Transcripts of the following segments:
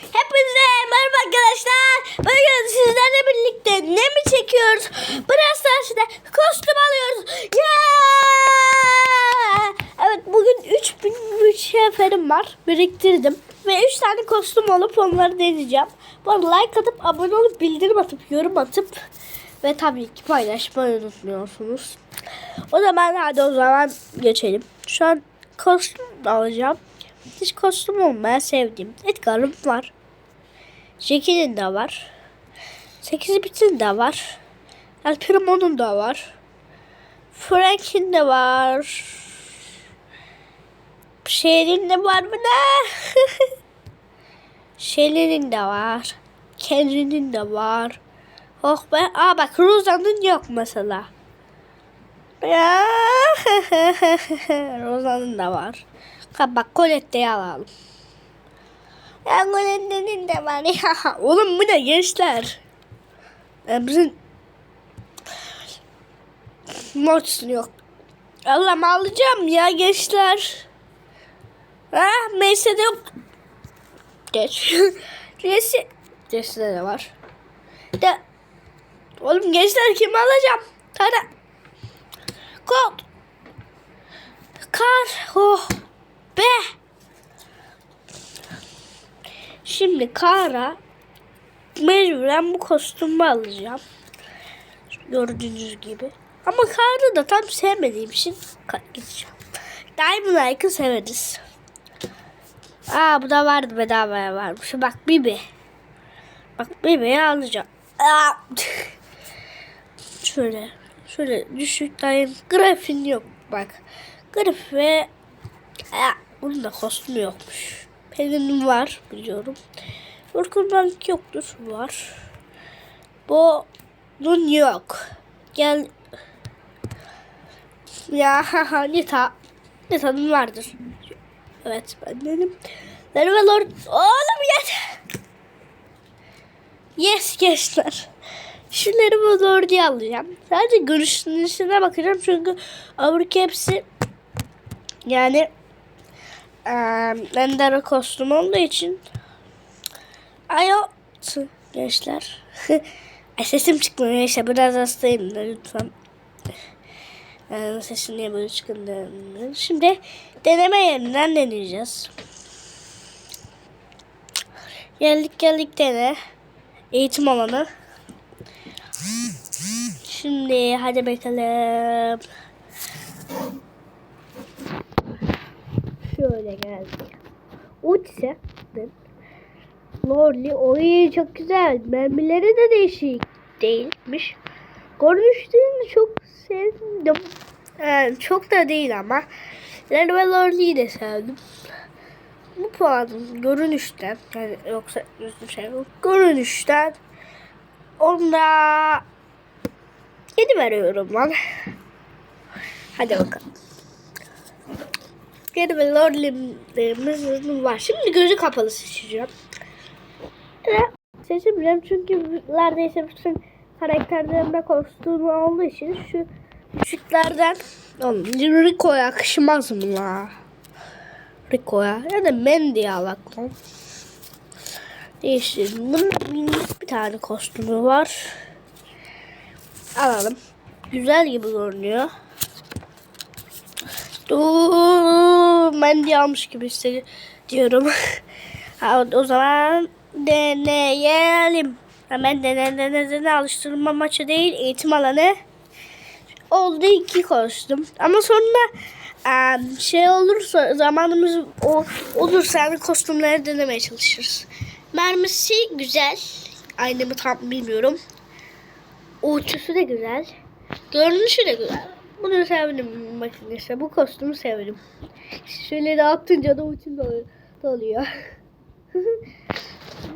Hepinize merhaba arkadaşlar. Bugün sizlerle birlikte ne mi çekiyoruz? Biraz Stars'ta kostüm alıyoruz. Yeah! Evet bugün 3000 mücevherim var. Biriktirdim. Ve 3 tane kostüm alıp onları deneyeceğim. Bu like atıp abone olup bildirim atıp yorum atıp ve tabii ki paylaşmayı unutmuyorsunuz. O zaman hadi o zaman geçelim. Şu an kostüm alacağım. Hiç kostüm olmaya sevdiğim Edgar'ım var. Jackie'nin de var. 8 bitin de var. El da var. Frank'in de var. Şeylerin de var mı ne? Şeylerin de var. Kendinin de var. Oh be. Aa bak Rosa'nın yok mesela. Ya. Rosa'nın da var. Bak Colette'yi alalım. Ya Colette'nin de var ya. Oğlum bu ne gençler? Bizim Mortis'in yok. Allah'ım alacağım ya gençler. Ha Meyse de yok. Geç. Jesse. Jesse'de de var. De. Oğlum gençler kimi alacağım? Tara. Kod. Kar. Oh. Be. Şimdi Kara mecburen bu kostümü alacağım. Gördüğünüz gibi. Ama Kara'yı da tam sevmediğim için gideceğim. Diamond Like'ı severiz. Aa bu da vardı bedavaya varmış. Bak Bibi. Bak Bibi'yi alacağım. Aa. şöyle. Şöyle düşük daim. Grafin yok bak. Graf ve Aa, bunun da kostümü yokmuş. Pelin'in var biliyorum. Urkun'dan yoktur. Var. Bu bunun yok. Gel. Ya haha Nita. Nita'nın vardır. Evet ben benim. Merhaba Lord. Oğlum yes. Yes gençler. Şunları bu Lord'u alacağım. Sadece görüşüne bakacağım çünkü Avrupa hepsi yani eee Ender kostüm olduğu için Ayo gençler. Sesim çıkmıyor neyse biraz hastayım da lütfen. Ee, sesim niye böyle çıkındı? Şimdi deneme yerinden deneyeceğiz. Geldik geldik dene. Eğitim alanı. Şimdi hadi bakalım. Şöyle geldik. Uçsa. Lorly oy çok güzel. Mermileri de değişik değilmiş. Görünüşlerini çok sevdim. Yani çok da değil ama. Ler ve Lorly'yi de sevdim. Bu puanın görünüşten yani yoksa şey yok. Görünüşten onda 7 veriyorum ben. Hadi bakalım. Geri ve Lordly'miz var. Şimdi gözü kapalı seçeceğim. Ve seçebilirim çünkü neredeyse bütün karakterlerimde kostümü olduğu için şu küçüklerden Rico'ya yakışmaz mı la? Rico'ya ya da Mandy'ye alak lan. Değiştirelim. Minik bir tane kostümü var. Alalım. Güzel gibi görünüyor. Dur, Mandy almış gibi hissediyorum. ha, o zaman deneyelim. Hemen dene dene dene alıştırma maçı değil eğitim alanı. Oldu iki kostüm. Ama sonra em, şey olursa zamanımız o, olursa kostümleri denemeye çalışırız. Mermisi güzel. Aynı mı tam bilmiyorum. Uçusu da güzel. Görünüşü de güzel. Bunu sevdim makinesi. Bu kostümü sevdim. Şöyle de atınca da uçum doluyor.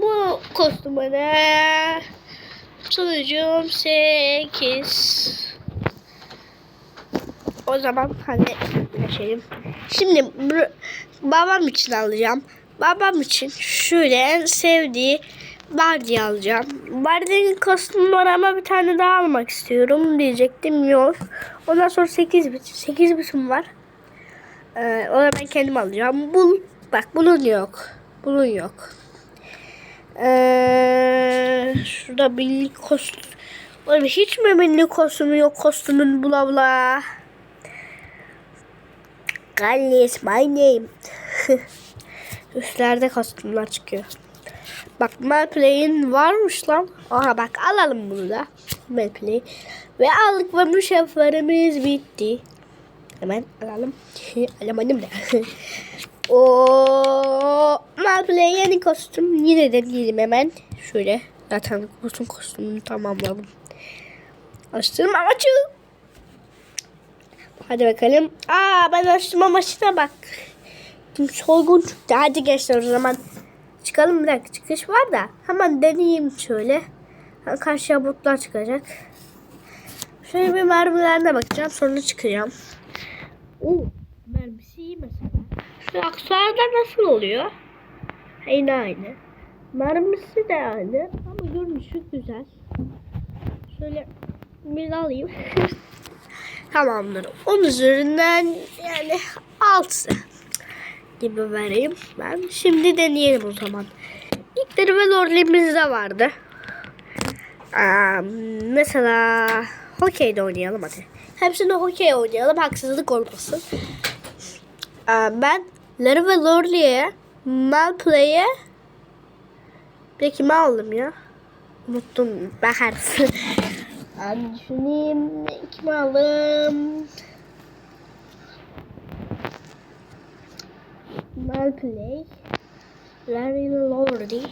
Bu kostüme de sonucum 8. O zaman hani geçelim. Şimdi babam için alacağım. Babam için şöyle sevdiği Bardi alacağım. Bardi'nin kostümü var ama bir tane daha almak istiyorum diyecektim. Yok. Ondan sonra 8 bit. 8 bitim var. Ee, o da ben kendim alacağım. Bul. Bak bunun yok. Bunun yok. Ee, şurada milli kostüm. Oğlum hiç mi milli kostümü yok kostümün bula bula. Gallis my name. Üstlerde kostümler çıkıyor. Bak Melplay'in varmış lan. Aha bak alalım bunu da. Melplay. Ve aldık ve müşevverimiz bitti. Hemen alalım. Alamadım da. o Melplay yeni kostüm. Yine de diyelim hemen. Şöyle. Zaten kostüm kostümünü tamamladım. Açtım amaçı. Hadi bakalım. Aa ben açtım amaçına bak. Soygun çıktı. Hadi gençler o zaman. Çıkalım bir dakika çıkış var da. Hemen deneyeyim şöyle. Karşıya botlar çıkacak. Şöyle bir mermilerine bakacağım. Sonra çıkacağım. Oo, mermisi iyi mesela. Şu aksuarda nasıl oluyor? Aynı aynı. Mermisi de aynı. Ama görünüşü güzel. Şöyle bir alayım. Tamamdır. 10 üzerinden yani 6 gibi vereyim ben. Şimdi deneyelim o zaman. İlkleri ve lorlimizde vardı. Aa, mesela hokey oynayalım hadi. Hepsini hokey oynayalım haksızlık olmasın. Aa, ben Larry ve Lorli'ye Malplay'e bir kime aldım ya? Unuttum. Bakarsın. Abi düşüneyim. Kime aldım? Malplay. Larry Lordy.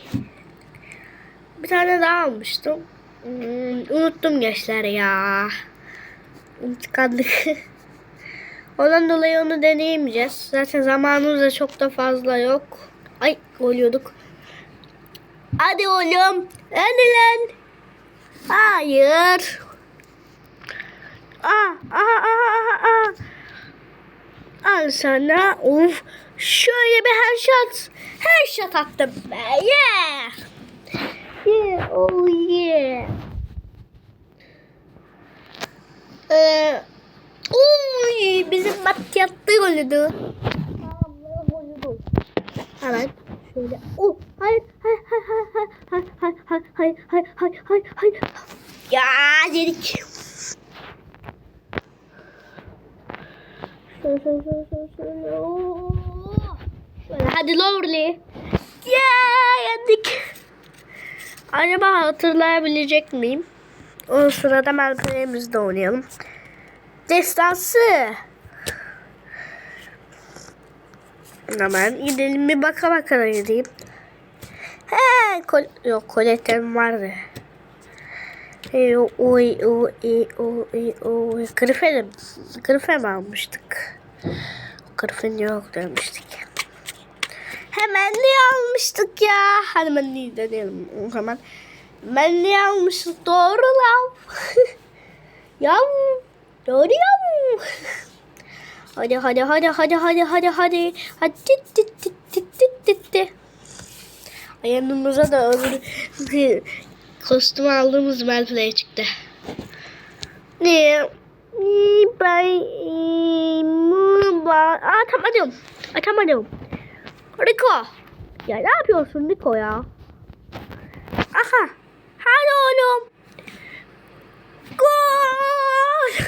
Bir tane daha almıştım. Hmm, unuttum gençler ya. Unutkanlık. Ondan dolayı onu deneyemeyeceğiz. Zaten zamanımız da çok da fazla yok. Ay oluyorduk. Hadi oğlum. Hadi lan. Hayır. Aa, aa, aa, aa. Al sana. Of. Şöyle bir headshot. Headshot attım be. Yeah. Yeah. Oh yeah. Ee, Uy, bizim mat yattı golüdü. Hemen şöyle. Oh, hayır, hayır, hayır, hayır, hayır, hayır, hayır, hayır, hayır, hayır, hayır, hayır. Ya dedik. Şöyle, şöyle, şöyle, şöyle, şöyle. Hadi Lovely. Yeah, yendik. Acaba hatırlayabilecek miyim? O sırada Melplay'imizde oynayalım. Destansı. Hemen gidelim bir baka baka gideyim. He, kol yok koletem vardı. E, oy oy oy oy oy Griffin almıştık. Griffin yok demiştik. Hemen niye almıştık ya? Hadi niye deneyelim o zaman. Niye almıştık? Doğru lan. ya doğru ya. Hadi hadi hadi hadi hadi hadi hadi. Hadi tit tit tit tit tit tit tit. Yanımıza da öbür kostüm aldığımız Melplay çıktı. Ne? Ben Aa atamadım. Atamadım. Rico. Ya ne yapıyorsun Rico ya? Aha. Hadi oğlum. Gol.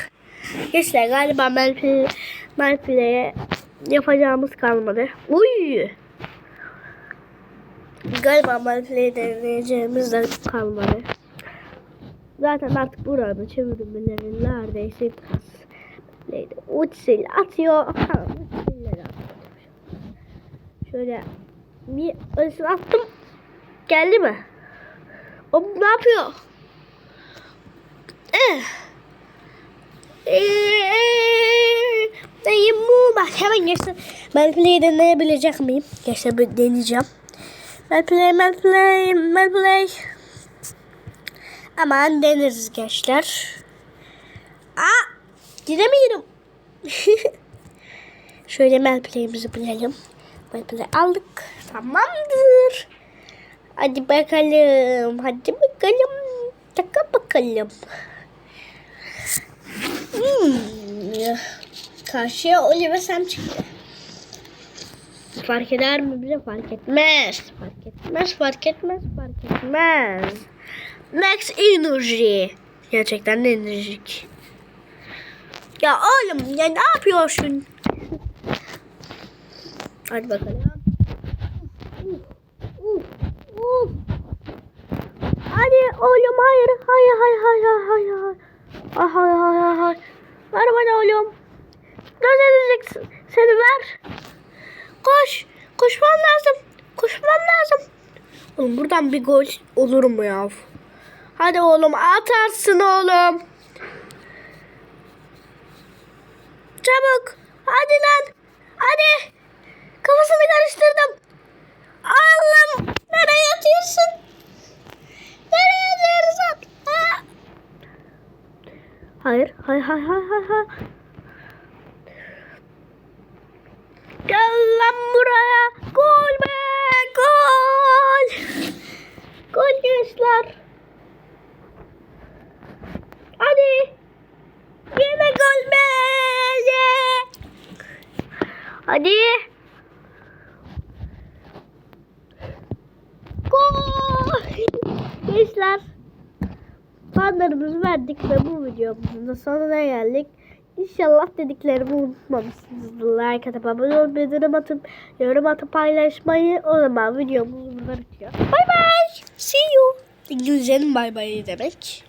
Gençler galiba Melplay, Melplay'e yapacağımız kalmadı. Uy. Galiba Melplay'e deneyeceğimiz de kalmadı. Zaten artık buranın çevirmeleri neredeyse neydi? Uçsilleri atıyor. Şöyle bir öylesine attım. Geldi mi? O ne yapıyor? Eh. Dayım mu? Bak hemen geçsin. Melplay'i deneyebilecek miyim? Geçse bir deneyeceğim. Melplay, Melplay, Melplay. Aman deneriz gençler. Aa! Giremiyorum. Şöyle Melplay'imizi bilelim. Melplay aldık. Tamamdır. Hadi bakalım. Hadi bakalım. Taka bakalım. Hmm. Karşıya Oliver Sam çıktı. Fark eder mi bize? Fark etmez. Fark etmez, fark etmez, fark etmez. Max Energy. Gerçekten de enerjik. Ya oğlum ya ne yapıyorsun? Hadi bakalım. Uf, uf. Hadi oğlum hayır hayır hayır hayır hayır. Ah, hayır hayır hayır hayır. Ver bana oğlum. Nasıl edeceksin? Seni ver. Koş. Koşmam lazım. Koşmam lazım. Oğlum buradan bir gol olur mu ya? Hadi oğlum atarsın oğlum. Çabuk. Hadi lan. Hadi. Kafasını karıştırdım. Allah'ım. Nereye atıyorsun? Nereye atıyorsun? Ha? Hayır. Hayır hayır hayır hayır. hayır. Gel lan buraya. Gol be. Gol. Gol gençler. Hadi. Yine gol be. Hadi. Gol. Gençler. Puanlarımızı verdik ve bu videomuzun da sonuna geldik. İnşallah dediklerimi unutmamışsınızdır. Like atıp abone olup bildirim atıp yorum atıp paylaşmayı o zaman videomuz burada bitiyor. Bye bye. See you. İngilizcenin bye bye demek.